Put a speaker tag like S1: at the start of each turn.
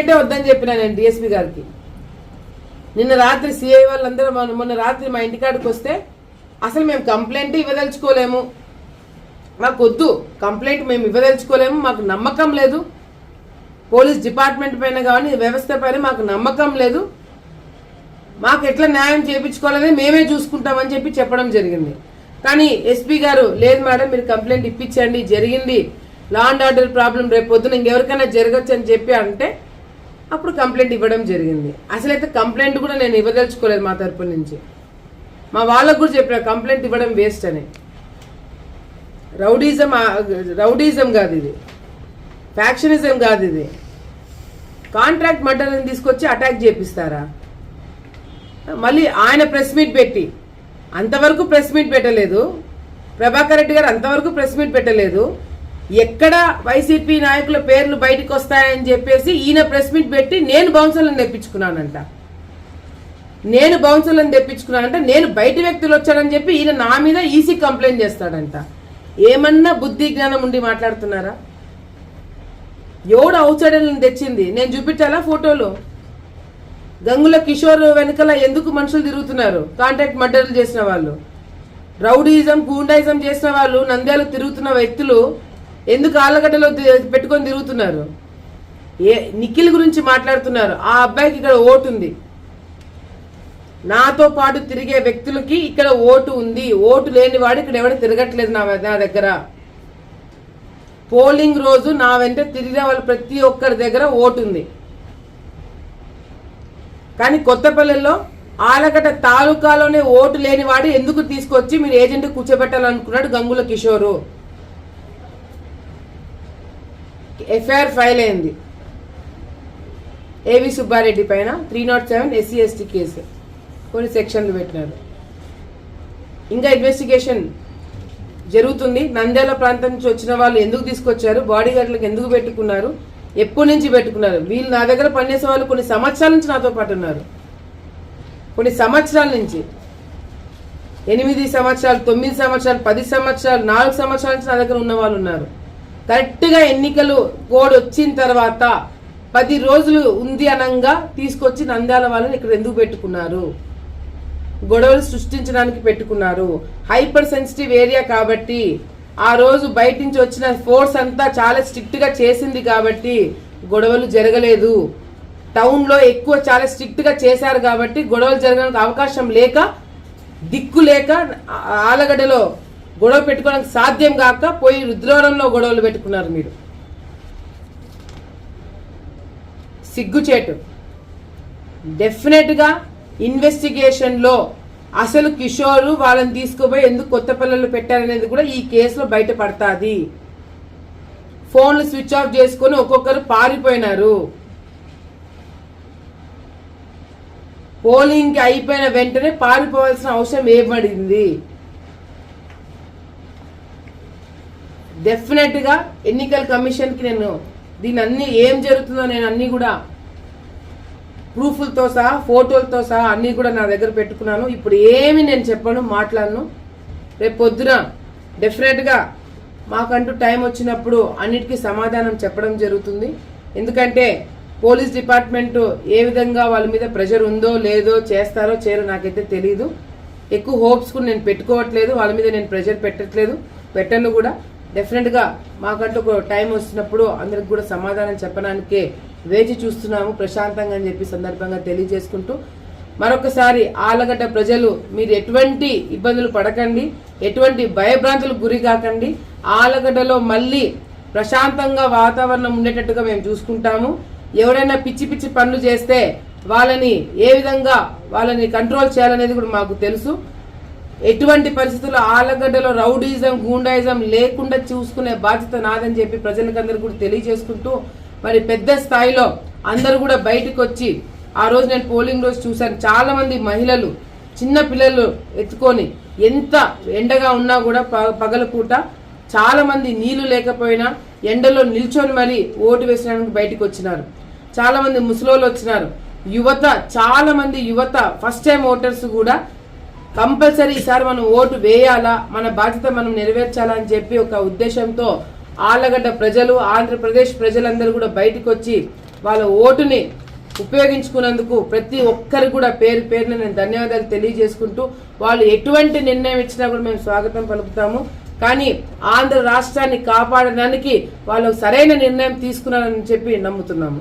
S1: అంటే వద్దని చెప్పిన నేను డిఎస్పీ గారికి. నిన్న రాత్రి సిఐ వాళ్ళందరూ మొన్న రాత్రి మా ఇంటికాడికి వస్తే అసలు మేము కంప్లైంట్ ఇవ్వదలుచుకోలేము. మాకు వద్దు కంప్లైంట్ మేము ఇవ్వదలుచుకోలేము. మాకు నమ్మకం లేదు. పోలీస్ డిపార్ట్మెంట్ పైన కానీ వ్యవస్థ పైన మాకు నమ్మకం లేదు. మాకు ఎట్లా న్యాయం చేయించుకోవాలని మేమే చూసుకుంటామని చెప్పి చెప్పడం జరిగింది. కానీ ఎస్పీ గారు లేదు మేడం మీరు కంప్లైంట్ ఇప్పించండి జరిగింది. లా అండ్ ఆర్డర్ ప్రాబ్లం రేపు పొద్దున ఇంకెవరికైనా జరగచ్చు అని చెప్పి అంటే అప్పుడు కంప్లైంట్ ఇవ్వడం జరిగింది. అసలైతే కంప్లైంట్ కూడా నేను ఇవ్వదలుచుకోలేదు మా తరపు నుంచి. మా వాళ్ళకు కూడా చెప్పిన కంప్లైంట్ ఇవ్వడం వేస్ట్ అని. రౌడీజం రౌడీజం కాదు ఇది. ఫ్యాక్షనిజం కాదు ఇది. కాంట్రాక్ట్ మర్డర్ని తీసుకొచ్చి అటాక్ చేపిస్తారా? మళ్ళీ ఆయన ప్రెస్ మీట్ పెట్టి అంతవరకు ప్రెస్ మీట్ పెట్టలేదు. ప్రభాకర్ రెడ్డి గారు అంతవరకు ప్రెస్ మీట్ పెట్టలేదు. ఎక్కడ వైసీపీ నాయకుల పేర్లు బయటకు వస్తాయని చెప్పేసి ఈయన ప్రెస్ మీట్ పెట్టి నేను బౌన్సర్లను తెప్పించుకున్నానంట. నేను బౌన్సర్లను తెప్పించుకున్నానంట నేను బయట వ్యక్తులు వచ్చానని చెప్పి ఈయన నా మీద ఈసీ కంప్లైంట్ చేస్తాడంట. ఏమన్నా బుద్ధి జ్ఞానం ఉండి మాట్లాడుతున్నారా? ఎవడు అవుట్ తెచ్చింది? నేను చూపించాలా ఫోటోలు? గంగుల కిషోర్ వెనకాల ఎందుకు మనుషులు తిరుగుతున్నారు? కాంట్రాక్ట్ మర్డర్లు చేసిన వాళ్ళు. రౌడీజం గూండాయిజం చేసిన వాళ్ళు నంద్యాల తిరుగుతున్న వ్యక్తులు ఎందుకు ఆళ్ళగడ్డలో పెట్టుకొని తిరుగుతున్నారు? ఏ నిఖిల్ గురించి మాట్లాడుతున్నారు. ఆ అబ్బాయికి ఇక్కడ ఓటు ఉంది. నాతో పాటు తిరిగే వ్యక్తులకి ఇక్కడ ఓటు ఉంది. ఓటు లేని వాడు ఇక్కడ ఎవడ తిరగట్లేదు నా నా దగ్గర. పోలింగ్ రోజు నా వెంట తిరిగిన వాళ్ళు ప్రతి ఒక్కరి దగ్గర ఓటు ఉంది. కానీ కొత్తపల్లెల్లో ఆలగడ్డ తాలూకాలోనే ఓటు లేని వాడు ఎందుకు తీసుకొచ్చి మీరు ఏజెంట్ కూర్చోబెట్టాలనుకున్నాడు గంగుల కిషోరు? ఎఫ్ఐఆర్ ఫైల్ అయింది. ఏవి సుబ్బారెడ్డి పైన? Three not seven SC ST case. కొన్ని సెక్షన్లు పెట్టినారు. ఇంకా ఇన్వెస్టిగేషన్ జరుగుతుంది. నంద్యాల ప్రాంతం నుంచి వచ్చిన వాళ్ళు ఎందుకు తీసుకొచ్చారు? బాడీ గార్డులకు ఎందుకు పెట్టుకున్నారు? ఎప్పటి నుంచి పెట్టుకున్నారు? వీళ్ళు నా దగ్గర పనిచేసే వాళ్ళు కొన్ని సంవత్సరాల నుంచి నాతో పాటు ఉన్నారు. కొన్ని సంవత్సరాల నుంచి. ఎనిమిది సంవత్సరాలు తొమ్మిది సంవత్సరాలు పది సంవత్సరాలు నాలుగు సంవత్సరాల నుంచి నా దగ్గర ఉన్న వాళ్ళు ఉన్నారు. కరెక్ట్గా ఎన్నికలు కోడ్ వచ్చిన తర్వాత పది రోజులు ఉంది అనంగా తీసుకొచ్చి నంద్యాల వాళ్ళని ఇక్కడ ఎందుకు పెట్టుకున్నారు? గొడవలు సృష్టించడానికి పెట్టుకున్నారు. హైపర్ సెన్సిటివ్ ఏరియా కాబట్టి ఆ రోజు బయట నుంచి వచ్చిన ఫోర్స్ అంతా చాలా స్ట్రిక్ట్గా చేసింది కాబట్టి గొడవలు జరగలేదు. టౌన్లో ఎక్కువ చాలా స్ట్రిక్ట్గా చేశారు కాబట్టి గొడవలు జరగడానికి అవకాశం లేక దిక్కు లేక ఆలగడ్డలో గొడవ పెట్టుకోవడానికి సాధ్యం కాక పోయి రుద్రవరంలో గొడవలు పెట్టుకున్నారు మీరు. సిగ్గుచేటు. డెఫినెట్గా ఇన్వెస్టిగేషన్లో అసలు కిషోరు వాళ్ళని తీసుకుపోయి ఎందుకు కొత్త పిల్లలు పెట్టారనేది కూడా ఈ కేసులో బయటపడుతుంది. ఫోన్లు స్విచ్ ఆఫ్ చేసుకొని ఒక్కొక్కరు పారిపోయినారు. పోలింగ్కి అయిపోయిన వెంటనే పారిపోవాల్సిన అవసరం ఏర్పడింది. డెఫినెట్గా ఎన్నికల కమిషన్కి నేను దీని అన్ని ఏం జరుగుతుందో నేను అన్ని కూడా ప్రూఫ్లతో సహా ఫోటోలతో సహా అన్నీ కూడా నా దగ్గర పెట్టుకున్నాను. ఇప్పుడు ఏమి నేను చెప్పను మాట్లాడను. రేపు పొద్దున డెఫినెట్గా మాకంటూ టైం వచ్చినప్పుడు అన్నిటికీ సమాధానం చెప్పడం జరుగుతుంది. ఎందుకంటే పోలీస్ డిపార్ట్మెంట్ ఏ విధంగా వాళ్ళ మీద ప్రెషర్ ఉందో లేదో చేస్తారో చేయరో నాకైతే తెలియదు ఎక్కువ హోప్స్ కూడా నేను పెట్టుకోవట్లేదు వాళ్ళ మీద నేను ప్రెషర్ పెట్టట్లేదు పెట్టను కూడా. డెఫినెట్గా మాకంటూ టైం వచ్చినప్పుడు అందరికి కూడా సమాధానం చెప్పడానికే వేచి చూస్తున్నాము ప్రశాంతంగా అని చెప్పి సందర్భంగా తెలియజేసుకుంటూ మరొకసారి ఆలగడ్డ ప్రజలు మీరు ఎటువంటి ఇబ్బందులు పడకండి ఎటువంటి భయభ్రాంతులకు గురి కాకండి. ఆలగడ్డలో మళ్ళీ ప్రశాంతంగా వాతావరణం ఉండేటట్టుగా మేము చూసుకుంటాము. ఎవరైనా పిచ్చి పిచ్చి పనులు చేస్తే వాళ్ళని ఏ విధంగా వాళ్ళని కంట్రోల్ చేయాలనేది కూడా మాకు తెలుసు. ఎటువంటి పరిస్థితుల్లో ఆలగడ్డలో రౌడీజం గూండాయిజం లేకుండా చూసుకునే బాధ్యత నాదని చెప్పి ప్రజలకందరూ కూడా తెలియజేసుకుంటూ మరి పెద్ద స్థాయిలో అందరూ కూడా బయటకు వచ్చి ఆ రోజు నేను పోలింగ్ రోజు చూశాను. చాలా మంది మహిళలు చిన్న పిల్లలు ఎత్తుకొని ఎంత ఎండగా ఉన్నా కూడా పగలపూట చాలా మంది నీళ్ళు లేకపోయినా ఎండలో నిల్చొని మరి ఓటు వేసడానికి బయటకు వచ్చినారు చాలా మంది ముసలోళ్ళు వచ్చినారు. యువత చాలా మంది యువత ఫస్ట్ టైం ఓటర్స్ కూడా కంపల్సరీ ఈసారి మనం ఓటు వేయాలా? మన బాధ్యత మనం నెరవేర్చాలా అని చెప్పి ఒక ఉద్దేశంతో ఆళ్ళగడ్డ ప్రజలు ఆంధ్రప్రదేశ్ ప్రజలందరూ కూడా బయటకు వచ్చి వాళ్ళ ఓటుని ఉపయోగించుకున్నందుకు ప్రతి ఒక్కరికి కూడా పేరు పేరున నేను ధన్యవాదాలు తెలియజేసుకుంటూ వాళ్ళు ఎటువంటి నిర్ణయం ఇచ్చినా కూడా మేము స్వాగతం పలుకుతాము. కానీ ఆంధ్ర రాష్ట్రాన్ని కాపాడడానికి వాళ్ళు సరైన నిర్ణయం తీసుకున్నారని చెప్పి నమ్ముతున్నాము.